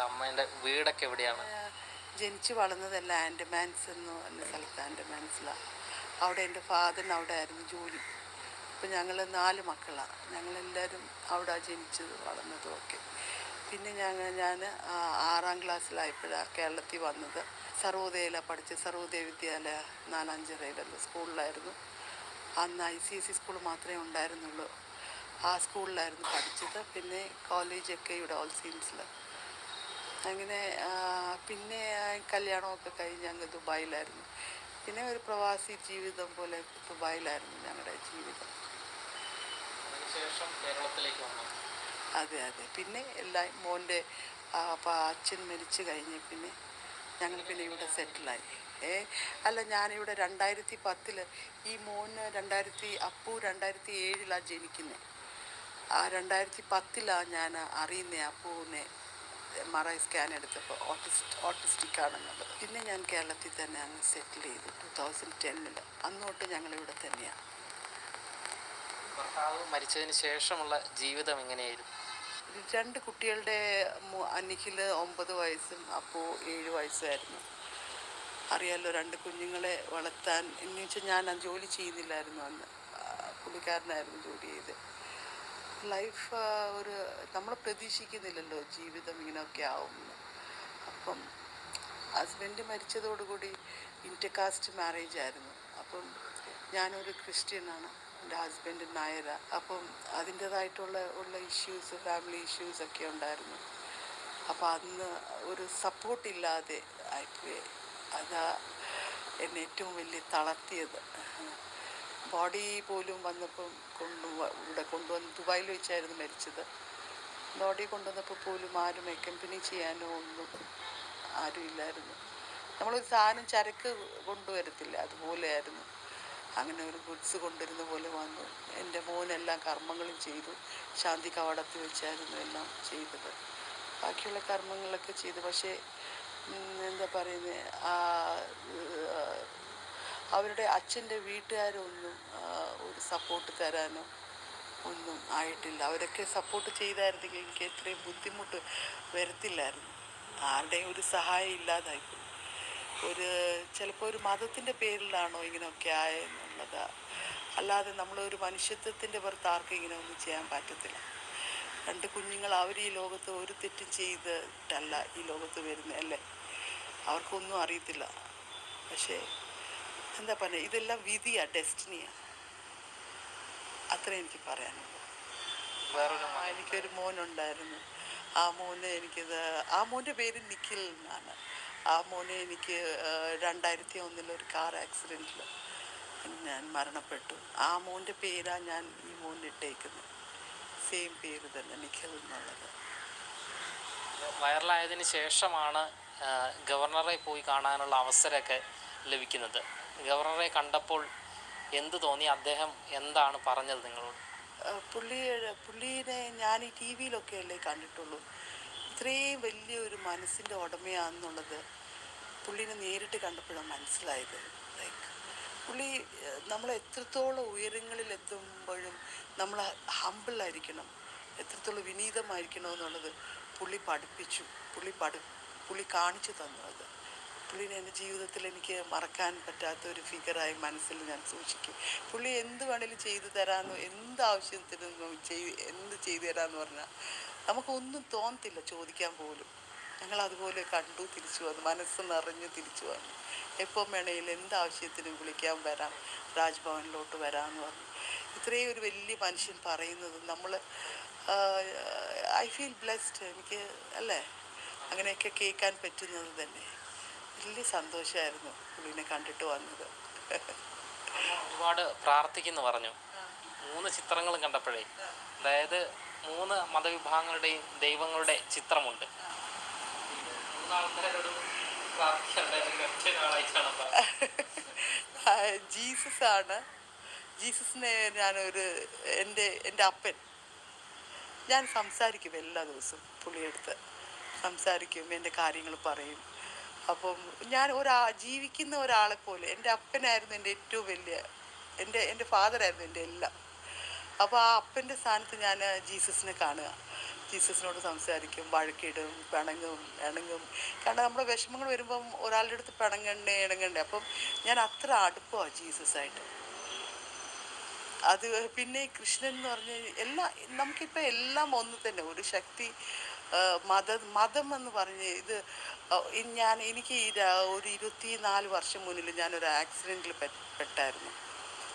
അത് അമ്മേന്റെ വീടൊക്കെ എവിടെയാണ്? ജനിച്ചു വളർന്നതല്ല ആൻഡമാൻസ് എന്ന് പറഞ്ഞ സ്ഥലത്ത് ആൻഡമാൻസിലാണ് അവിടെ എന്റെ ഫാദർ അവിടെ ആയിരുന്നു ജോലി. അപ്പം ഞങ്ങൾ നാല് മക്കളാണ് ഞങ്ങളെല്ലാവരും അവിടെ ജനിച്ചത് വളർന്നതും ഒക്കെ. പിന്നെ ഞങ്ങൾ ഞാൻ ആറാം ക്ലാസ്സിലായപ്പോഴാണ് കേരളത്തിൽ വന്നത്. സർവോദയയിലാണ് പഠിച്ച സർവോദയ വിദ്യാലയ നാലാഞ്ചിറയിലുള്ള സ്കൂളിലായിരുന്നു. അന്ന് I C S E school മാത്രമേ ഉണ്ടായിരുന്നുള്ളൂ. ആ സ്കൂളിലായിരുന്നു പഠിച്ചത്. പിന്നെ കോളേജൊക്കെ ഇവിടെ ഓൾ സീൻസിൽ അങ്ങനെ പിന്നെ കല്യാണമൊക്കെ കഴിഞ്ഞ് ഞങ്ങൾ ദുബായിലായിരുന്നു. പിന്നെ ഒരു പ്രവാസി ജീവിതം പോലെ ദുബായിലായിരുന്നു ഞങ്ങളുടെ ജീവിതം. അതെ അതെ. പിന്നെ എല്ലാ മോന്റെ അപ്പം അച്ഛൻ മരിച്ചു കഴിഞ്ഞ് പിന്നെ ഞങ്ങൾ പിന്നെ ഇവിടെ സെറ്റിലായി. ഏ അല്ല ഞാനിവിടെ രണ്ടായിരത്തി പത്തിൽ ഈ മോന് രണ്ടായിരത്തി അപ്പു രണ്ടായിരത്തി ഏഴിലാണ് ജനിക്കുന്നത് ആ രണ്ടായിരത്തി പത്തിലാണ് ഞാൻ അറിയുന്നത് അപ്പുവിനെ. എം ആർ ഐ സ്കാൻ എടുത്തപ്പോൾ ഓട്ടിസ്റ്റ് ഓട്ടിസ്റ്റിക് ആണെന്നുള്ളത്. പിന്നെ ഞാൻ കേരളത്തിൽ തന്നെ അങ്ങ് സെറ്റിൽ ചെയ്തു ടു തൗസൻഡ് ടെന്നിൽ അന്നോട്ട് ഞങ്ങളിവിടെ തന്നെയാണ് ഭർത്താവ് മരിച്ചതിന് ശേഷമുള്ള ജീവിതം എങ്ങനെയായിരുന്നു? രണ്ട് കുട്ടികളുടെ അനിഖിൽ ഒമ്പത് വയസ്സും അപ്പോൾ ഏഴ് വയസ്സായിരുന്നു. അറിയാലോ രണ്ട് കുഞ്ഞുങ്ങളെ വളർത്താൻ എന്ന് വെച്ചാൽ ഞാൻ ജോലി ചെയ്യുന്നില്ലായിരുന്നു അന്ന്. പുള്ളിക്കാരനായിരുന്നു ജോലി ചെയ്ത് ലൈഫ് ഒരു നമ്മൾ പ്രതീക്ഷിക്കുന്നില്ലല്ലോ ജീവിതം ഇങ്ങനെയൊക്കെ ആവും അപ്പം ഹസ്ബൻഡ് മരിച്ചതോടുകൂടി ഇന്റർകാസ്റ്റ് മാരേജ് ആയിരുന്നു. അപ്പം ഞാനൊരു ക്രിസ്ത്യനാണ് എന്റെ ഹസ്ബൻഡ് നായര. അപ്പം അതിന്റേതായിട്ടുള്ള ഉള്ള ഇഷ്യൂസ് ഫാമിലി ഇഷ്യൂസ് ഒക്കെ ഉണ്ടായിരുന്നു. അപ്പം അന്ന് ഒരു സപ്പോർട്ടില്ലാതെ ആയിപ്പോയി അതാ എന്നെ ഏറ്റവും വലിയ തളർത്തിയത്. ബോഡി പോലും വന്നപ്പം കൊണ്ടു ഇവിടെ കൊണ്ടുവന്ന് ദുബായിൽ വെച്ചായിരുന്നു മരിച്ചത്. ബോഡി കൊണ്ടുവന്നപ്പോൾ പോലും ആരും എക്കമ്പനി ചെയ്യാനോ ഒന്നും ആരും ഇല്ലായിരുന്നു. നമ്മളൊരു സാധനം ചരക്ക് കൊണ്ടുവരത്തില്ല അതുപോലെയായിരുന്നു. അങ്ങനെ ഒരു ഗുഡ്സ് കൊണ്ടുവരുന്ന പോലെ വന്നു. എന്റെ മോനെല്ലാം കർമ്മങ്ങളും ചെയ്തു. ശാന്തി കവാടത്തിൽ വെച്ചായിരുന്നു എല്ലാം ചെയ്തത്. ബാക്കിയുള്ള കർമ്മങ്ങളൊക്കെ ചെയ്തു. പക്ഷേ എന്താ പറയുന്നത് ആ അവരുടെ അച്ഛന്റെ വീട്ടുകാരൊന്നും ഒരു സപ്പോർട്ട് തരാനോ ഒന്നും ആയിട്ടില്ല. അവരൊക്കെ സപ്പോർട്ട് ചെയ്തായിരുന്നെങ്കിൽ എനിക്ക് എത്രയും ബുദ്ധിമുട്ട് വരത്തില്ലായിരുന്നു. ആരുടെയും ഒരു സഹായം ഇല്ലാതായിപ്പോയി. ഒരു ചിലപ്പോൾ ഒരു മതത്തിന്റെ പേരിലാണോ ഇങ്ങനെയൊക്കെ ആയെന്നുള്ളത്. അല്ലാതെ നമ്മളൊരു മനുഷ്യത്വത്തിന്റെ പുറത്ത് ആർക്കും ഇങ്ങനെ ഒന്നും ചെയ്യാൻ പറ്റത്തില്ല. രണ്ട് കുഞ്ഞുങ്ങൾ അവർ ഈ ലോകത്ത് ഒരു തെറ്റും ചെയ്തിട്ടല്ല ഈ ലോകത്ത് വരുന്നത് അല്ലേ? അവർക്കൊന്നും അറിയത്തില്ല. പക്ഷേ എന്താ പറയുക ഇതെല്ലാം വിധിയാ ഡെസ്റ്റിനിയാ. അത്ര എനിക്ക് പറയാനുള്ളൂ. എനിക്കൊരു മോനുണ്ടായിരുന്നു. ആ മോനെ എനിക്കിത് ആ മോന്റെ പേര് നിഖിൽ എന്നാണ്. ആ മോനെ എനിക്ക് രണ്ടായിരത്തി ഒന്നിലൊരു കാർ ആക്സിഡന്റിൽ ഞാൻ മരണപ്പെട്ടു. ആ മോന്റെ പേരാണ് ഞാൻ ഈ മോനെ ഇട്ടേക്കുന്നത് സെയിം പേര് തന്നെ നിഖിൽ എന്നുള്ളത്. വൈറലായതിനു ശേഷമാണ് ഗവർണറെ പോയി കാണാനുള്ള അവസരമൊക്കെ ലഭിക്കുന്നത്. ഗവർണറെ കണ്ടപ്പോൾ എന്ത് തോന്നി? അദ്ദേഹം എന്താണ് പറഞ്ഞത് നിങ്ങളോട്? പുള്ളിയുടെ പുള്ളീനെ ഞാൻ ഈ ടി വിയിലൊക്കെ അല്ലേ കണ്ടിട്ടുള്ളൂ. ഇത്രയും വലിയൊരു മനസ്സിന്റെ ഉടമയാണെന്നുള്ളത് പുള്ളീനെ നേരിട്ട് കണ്ടപ്പോഴാണ് മനസ്സിലായത്. ലൈക്ക് പുള്ളി നമ്മൾ എത്രത്തോളം ഉയരങ്ങളിൽ എത്തുമ്പോഴും നമ്മൾ ഹമ്പിളായിരിക്കണം എത്രത്തോളം വിനീതമായിരിക്കണം എന്നുള്ളത് പുള്ളി പഠിപ്പിച്ചു പുള്ളി പഠി പുള്ളി കാണിച്ചു തന്നു അത് പുള്ളിനെ എന്റെ ജീവിതത്തിൽ എനിക്ക് മറക്കാൻ പറ്റാത്ത ഒരു ഫിഗറായി മനസ്സിൽ ഞാൻ സൂക്ഷിക്കും. പുള്ളി എന്ത് വേണേലും ചെയ്തു തരാമെന്ന് എന്ത് ആവശ്യത്തിനും ചെയ് എന്ത് ചെയ്തു തരാമെന്ന് പറഞ്ഞാൽ നമുക്കൊന്നും തോന്നത്തില്ല ചോദിക്കാൻ പോലും. ഞങ്ങൾ അതുപോലെ കണ്ടു തിരിച്ചു വന്നു മനസ്സ് നിറഞ്ഞ് തിരിച്ചു വന്നു. എപ്പം വേണേലും എന്ത് ആവശ്യത്തിനും വിളിക്കാൻ വരാം രാജ്ഭവനിലോട്ട് വരാമെന്ന് പറഞ്ഞു. ഇത്രയും ഒരു വലിയ മനുഷ്യൻ പറയുന്നത് നമ്മൾ ഐ ഫീൽ ബ്ലെസ്ഡ് എനിക്ക് അല്ലേ? അങ്ങനെയൊക്കെ കേൾക്കാൻ പറ്റുന്നത് തന്നെ. വലിയ സന്തോഷമായിരുന്നു പുള്ളിനെ കണ്ടിട്ട് വന്നത്. ഒരുപാട് പ്രാർത്ഥിക്കുന്നു പറഞ്ഞു. മൂന്ന് ചിത്രങ്ങളും കണ്ടപ്പോഴേ അതായത് മൂന്ന് മതവിഭാഗങ്ങളുടെയും ദൈവങ്ങളുടെ ചിത്രമുണ്ട്. ജീസസ് ആണ് ജീസസിനെ ഞാനൊരു എന്റെ എന്റെ അപ്പൻ. ഞാൻ സംസാരിക്കും എല്ലാ ദിവസവും പുള്ളിയെടുത്ത് സംസാരിക്കും എന്റെ കാര്യങ്ങൾ പറയും. അപ്പം ഞാൻ ഒരാ ജീവിക്കുന്ന ഒരാളെ പോലെ എന്റെ അപ്പനായിരുന്നു എന്റെ ഏറ്റവും വലിയ എന്റെ എന്റെ ഫാദറായിരുന്നു എന്റെ എല്ലാം. അപ്പോൾ ആ അപ്പന്റെ സ്ഥാനത്ത് ഞാൻ ജീസസിനെ കാണുക. ജീസസിനോട് സംസാരിക്കും വഴക്കിടും പിണങ്ങും ഇണങ്ങും. കാരണം നമ്മുടെ വിഷമങ്ങൾ വരുമ്പം ഒരാളുടെ അടുത്ത് പിണങ്ങണ്ടേ ഇണങ്ങണ്ടേ. അപ്പം ഞാൻ അത്ര അടുപ്പമാണ് ജീസസായിട്ട്. അത് പിന്നെ കൃഷ്ണൻ എന്ന് പറഞ്ഞ എല്ലാ നമുക്കിപ്പോൾ എല്ലാം ഒന്ന് തന്നെ. ഒരു ശക്തി മത മതം എന്ന് പറഞ്ഞ് ഇത് ഞാൻ എനിക്ക് ഈ ഒരു ഇരുപത്തി നാല് വർഷം മുന്നിൽ ഞാനൊരു ആക്സിഡന്റിൽ പെട്ടായിരുന്നു.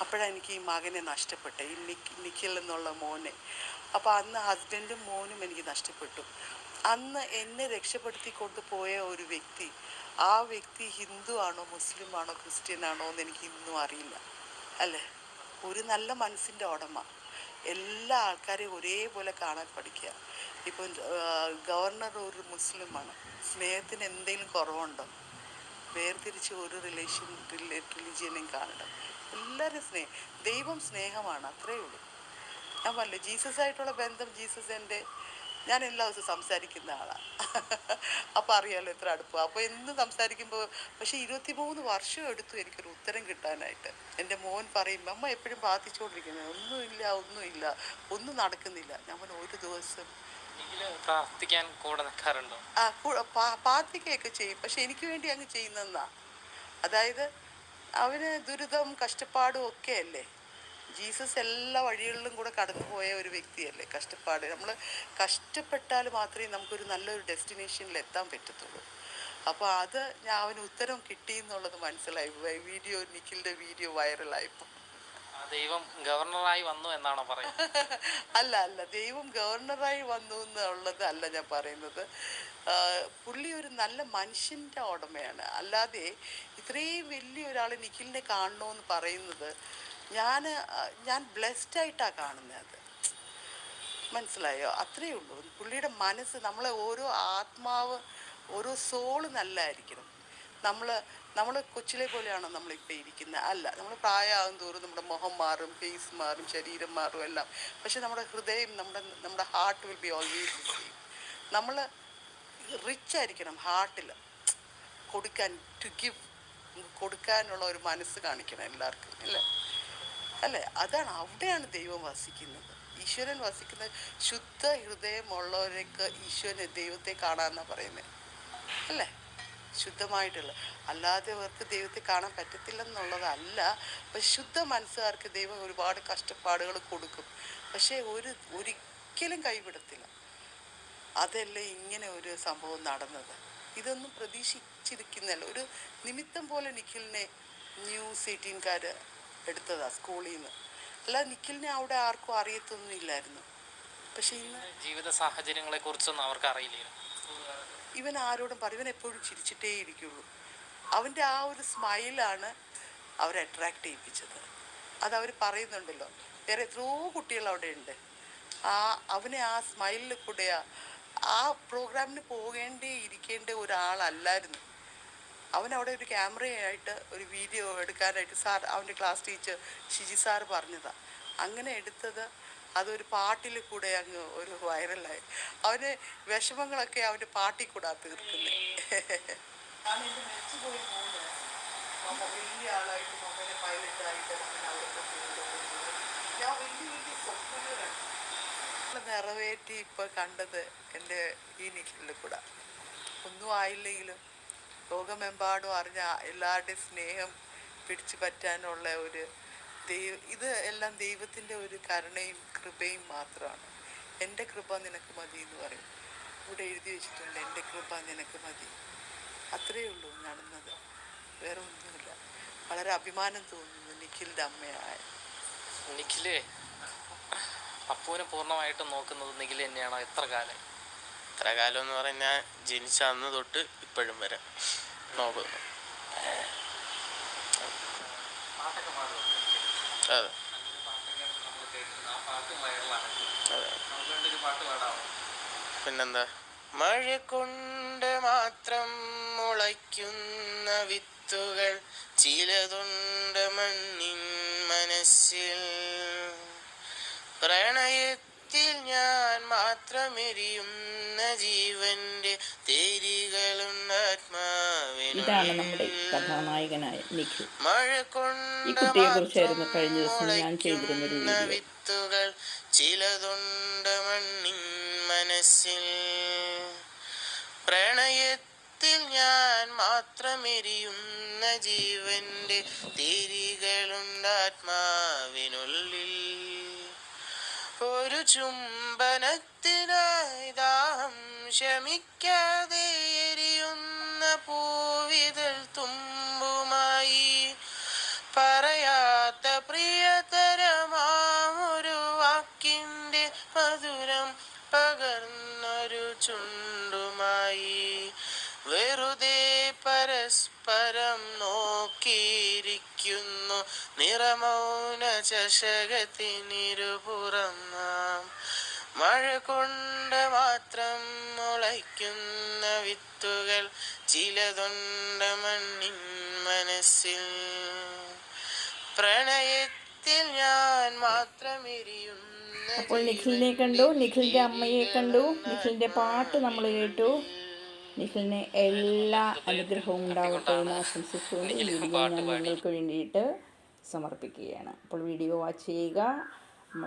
അപ്പോഴാണ് എനിക്ക് ഈ മകനെ നഷ്ടപ്പെട്ടു ഈ നിക്ക് നിഖിൽ എന്നുള്ള മോനെ. അപ്പോൾ അന്ന് ഹസ്ബൻഡും മോനും എനിക്ക് നഷ്ടപ്പെട്ടു. അന്ന് എന്നെ രക്ഷപ്പെടുത്തി കൊണ്ടുപോയ ഒരു വ്യക്തി ആ വ്യക്തി ഹിന്ദു ആണോ മുസ്ലിം ആണോ ക്രിസ്ത്യൻ ആണോ എന്ന് എനിക്ക് ഇന്നും അറിയില്ല. അല്ലേ? ഒരു നല്ല മനസ്സിന്റെ ഉടമ. എല്ലാ ആൾക്കാരെയും ഒരേപോലെ കാണാൻ പഠിക്കുക. ഇപ്പം ഗവർണർ ഒരു മുസ്ലിമാണ്. സ്നേഹത്തിന് എന്തെങ്കിലും കുറവുണ്ടോ? വേർതിരിച്ച് ഒരു റിലേഷൻ റിലീജിയനെയും കാണണം എല്ലാവരും സ്നേഹം ദൈവം സ്നേഹമാണ് അത്രയേ ഉള്ളൂ. ഞാൻ പറഞ്ഞില്ലേ ജീസസ് ആയിട്ടുള്ള ബന്ധം ജീസസ് എന്റെ ഞാൻ എല്ലാ ദിവസവും സംസാരിക്കുന്ന ആളാണ് അപ്പോൾ അറിയാമല്ലോ എത്ര അടുപ്പം. അപ്പോൾ എന്ന് സംസാരിക്കുമ്പോൾ പക്ഷേ ഇരുപത്തി മൂന്ന് വർഷം എടുത്തു എനിക്കൊരു ഉത്തരം കിട്ടാനായിട്ട്. എന്റെ മോൻ പറയും അമ്മ എപ്പോഴും പ്രാർത്ഥിച്ചുകൊണ്ടിരിക്കുന്നത് ഒന്നുമില്ല ഒന്നുമില്ല. ഒന്നും നടക്കുന്നില്ല. ഞാൻ ഒരു ദിവസം. പ്രാർത്ഥിക്കാൻ കൂടെ നിൽക്കാറുണ്ടോ ആ പ്രാർത്ഥിക്കുകയൊക്കെ ചെയ്യും. പക്ഷെ എനിക്ക് വേണ്ടി അങ്ങ് ചെയ്യുന്നതെന്നാ. അതായത് അവന് ദുരിതം കഷ്ടപ്പാടും ഒക്കെ അല്ലേ? ജീസസ് എല്ലാ വഴികളിലും കൂടെ കടന്നു പോയ ഒരു വ്യക്തിയല്ലേ കഷ്ടപ്പാട്. നമ്മൾ കഷ്ടപ്പെട്ടാൽ മാത്രമേ നമുക്കൊരു നല്ലൊരു ഡെസ്റ്റിനേഷനിൽ എത്താൻ പറ്റത്തുള്ളൂ. അപ്പോൾ അത് ഞാൻ അവന് ഉത്തരം കിട്ടി എന്നുള്ളത് മനസ്സിലായി. വീഡിയോ നിഖിലിന്റെ വീഡിയോ വൈറലായപ്പോൾ ദൈവം ഗവർണറായി വന്നു എന്നാണ് പറയുന്നത്? അല്ല അല്ല. ദൈവം ഗവർണറായി വന്നു എന്നുള്ളത് അല്ല ഞാൻ പറയുന്നത്. പുള്ളി ഒരു നല്ല മനുഷ്യന്റെ ഉടമയാണ്. അല്ലാതെ ഇത്രയും വലിയ ഒരാൾ നിഖിലിനെ കാണണമെന്ന് പറയുന്നത് ഞാൻ ഞാൻ ബ്ലെസ്ഡ് ആയിട്ടാണ് കാണുന്നത്. മനസ്സിലായോ? അത്രയേ ഉള്ളൂ. പുള്ളിയുടെ മനസ്സ് നമ്മളെ ഓരോ ആത്മാവ് ഓരോ സോൾ നല്ലതായിരിക്കണം നമ്മൾ നമ്മൾ കൊച്ചിലെ പോലെയാണോ നമ്മളിപ്പോൾ ഇരിക്കുന്നത് അല്ല നമ്മൾ പ്രായമാകും തോറും നമ്മുടെ മുഖം മാറും ഫേസ് മാറും ശരീരം മാറും എല്ലാം. പക്ഷെ നമ്മുടെ ഹൃദയം നമ്മുടെ നമ്മുടെ ഹാർട്ട് വിൽ ബി ഓൾവേസ് നമ്മൾ റിച്ച് ആയിരിക്കണം ഹാർട്ടിൽ കൊടുക്കാൻ ടു ഗിവ് കൊടുക്കാനുള്ള ഒരു മനസ്സ് കാണിക്കണം എല്ലാവർക്കും അല്ലേ? അല്ലേ? അതാണ് അവിടെയാണ് ദൈവം വസിക്കുന്നത്. ഈശ്വരൻ വസിക്കുന്ന ശുദ്ധ ഹൃദയമുള്ളവരൊക്കെ ഈശ്വരനെ ദൈവത്തെ കാണാമെന്നാണ് പറയുന്നത് അല്ലേ? ശുദ്ധമായിട്ടുള്ള. അല്ലാതെ അവർക്ക് ദൈവത്തെ കാണാൻ പറ്റത്തില്ലെന്നുള്ളതല്ല. പക്ഷെ ശുദ്ധ മനസ്സുകാർക്ക് ദൈവം ഒരുപാട് കഷ്ടപ്പാടുകൾ കൊടുക്കും. പക്ഷേ ഒരു ഒരിക്കലും കൈവിടത്തില്ല. അതല്ലേ ഇങ്ങനെ ഒരു സംഭവം നടന്നത്? ഇതൊന്നും പ്രതീക്ഷിച്ചിരിക്കുന്നല്ല ഒരു നിമിത്തം പോലെ നിഖിലിനെ ന്യൂസ് എയ്റ്റീൻകാർ എടുത്തതാ സ്കൂളിൽ നിന്ന് അല്ല നിഖിലിനെ അവിടെ ആർക്കും അറിയത്തൊന്നും ഇല്ലായിരുന്നു പക്ഷെ ഇന്ന് ജീവിത സാഹചര്യങ്ങളെ കുറിച്ചൊന്നും അവർക്ക് അറിയില്ല ഇവൻ ആരോടും പറയും ഇവൻ എപ്പോഴും ചിരിച്ചിട്ടേ ഇരിക്കുള്ളൂ. അവന്റെ ആ ഒരു സ്മൈലാണ് അവരെ അട്രാക്ട് ചെയ്യിപ്പിച്ചത്. അത് അവർ പറയുന്നുണ്ടല്ലോ വേറെ എത്രയോ കുട്ടികൾ അവിടെ ഉണ്ട്. ആ അവനെ ആ സ്മൈലിൽ കൂടെയാ ആ പ്രോഗ്രാമിന് പോകേണ്ടേ ഇരിക്കേണ്ട ഒരാളല്ലായിരുന്നു. അവൻ അവിടെ ഒരു ക്യാമറയായിട്ട് ഒരു വീഡിയോ എടുക്കാനായിട്ട് സാർ അവന്റെ ക്ലാസ് ടീച്ചർ ഷിജി സാർ പറഞ്ഞതാണ് അങ്ങനെ എടുത്തത് അതൊരു പാട്ടിൽ കൂടെ അങ്ങ് ഒരു വൈറലായി. അവന് വിഷമങ്ങളൊക്കെ അവന്റെ പാട്ടിൽ കൂടെ തീർക്കുന്നത് വലിയ ആളായിട്ട് മകനെ പൈലറ്റായിട്ട് ഞാൻ വലിയ വലിയ സ്വപ്നങ്ങളാണ്. നിറവേറ്റി ഇപ്പോൾ കണ്ടത് എന്റെ ഈ നിഖിലിൽ കൂടെ. ഒന്നും ആയില്ലെങ്കിലും ലോകമെമ്പാടും അറിഞ്ഞ എല്ലാവരുടെയും സ്നേഹം പിടിച്ചു പറ്റാനുള്ള ഒരു ദൈവ ഇത് എല്ലാം ദൈവത്തിന്റെ ഒരു കരുണയും കൃപയും മാത്രമാണ്. എന്റെ കൃപ നിനക്ക് മതി എന്ന് പറയും. ഇവിടെ എഴുതി വെച്ചിട്ടുണ്ട് എന്റെ കൃപ നിനക്ക് മതി. അത്രയേ ഉള്ളൂ നടന്നത്. വേറെ ഒന്നുമില്ല. വളരെ അഭിമാനം തോന്നുന്നു നിഖിലിന്റെ അമ്മയായ. നിഖിലേ അപ്പൂനെ പൂർണമായിട്ടും നോക്കുന്നത് നിഖിൽ തന്നെയാണോ? എത്ര കാലം? ഇത്ര കാലം എന്ന് പറഞ്ഞാൽ ജനിച്ച അന്ന് തൊട്ട് ഇപ്പോഴും വരെ. നോക്കുന്നു അതെ. പിന്നെന്താ? മഴ കൊണ്ട് മാത്രം മുളയ്ക്കുന്ന വിത്തുകൾ ചിലതുണ്ട് മണ്ണിൻ മനസ്സിൽ. പ്രണയത്തിൽ ഞാൻ മാത്രമെരിയുന്ന ജീവന്റെ തേരികളുണ്ട് ഇതാണ് നമ്മുടെ കഥാനായകനായ നിഖിൽ. മഴ ഈ കുട്ടിയെക്കുറിച്ചായിരുന്നു കഴിഞ്ഞ ദിവസം ഞാൻ ചെയ്തിരുന്നൊരു വീഡിയോ. വിത്തുകൾ ചിലതുണ്ട് മണ്ണിൻ മനസ്സിൽ. പ്രണയത്തിൽ ഞാൻ മാത്രമെരിയുന്ന ജീവന്റെ തിരികളുണ്ടാത്മാവിനുള്ളിൽ ഒരു ചുംബനത്തിനായി ദാഹം ശമിക്കാതെ എരിയുന്ന പൂവിതൽ തുമ്പുമായി. പറയാത്ത പ്രിയതരമാമൊരു വാക്കിന്റെ മധുരം പകർന്നൊരു ചുണ്ടുമായി. വെറുതെ പരസ്പരം നോക്കിയിരിക്കുന്നു നിറമൗന ചഷകത്തിനിരുപുറം നാം മഴ കൊണ്ട് മാത്രം മുളയ്ക്കുന്ന വിത്തുകൾ ചിലതൊണ്ട മണ്ണിൻ മനസ്സിൽ. പ്രണയത്തിൽ ഞാൻ മാത്രം എരിയുന്നു അപ്പോൾ നിഖിലിനെ കണ്ടു നിഖിലിന്റെ അമ്മയെ കണ്ടു നിഖിലിന്റെ പാട്ട് നമ്മൾ കേട്ടു. നിഖിലിന് എല്ലാ അനുഗ്രഹവും ഉണ്ടാവട്ടെ എന്ന് ആശംസിച്ചുകൊണ്ട് ഈ വീഡിയോ ഞാൻ നിങ്ങൾക്ക് വേണ്ടിയിട്ട് സമർപ്പിക്കുകയാണ്. അപ്പോൾ വീഡിയോ വാച്ച് ചെയ്യുക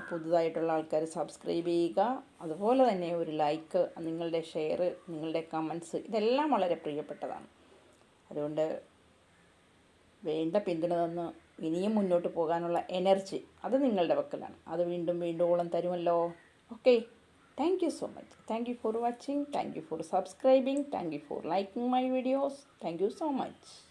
പുതുതായിട്ടുള്ള ആൾക്കാർ സബ്സ്ക്രൈബ് ചെയ്യുക അതുപോലെ തന്നെ ഒരു ലൈക്ക് നിങ്ങളുടെ ഷെയർ നിങ്ങളുടെ കമൻസ് ഇതെല്ലാം വളരെ പ്രിയപ്പെട്ടതാണ്. അതുകൊണ്ട് വേണ്ട പിന്തുണ തന്ന് ഇനിയും മുന്നോട്ട് പോകാനുള്ള എനർജി അത് നിങ്ങളുടെ പക്കലാണ്. അത് വീണ്ടും വീണ്ടും തരുമല്ലോ. Okay. Thank you so much. Thank you for watching. Thank you for subscribing. Thank you for liking my videos. Thank you so much.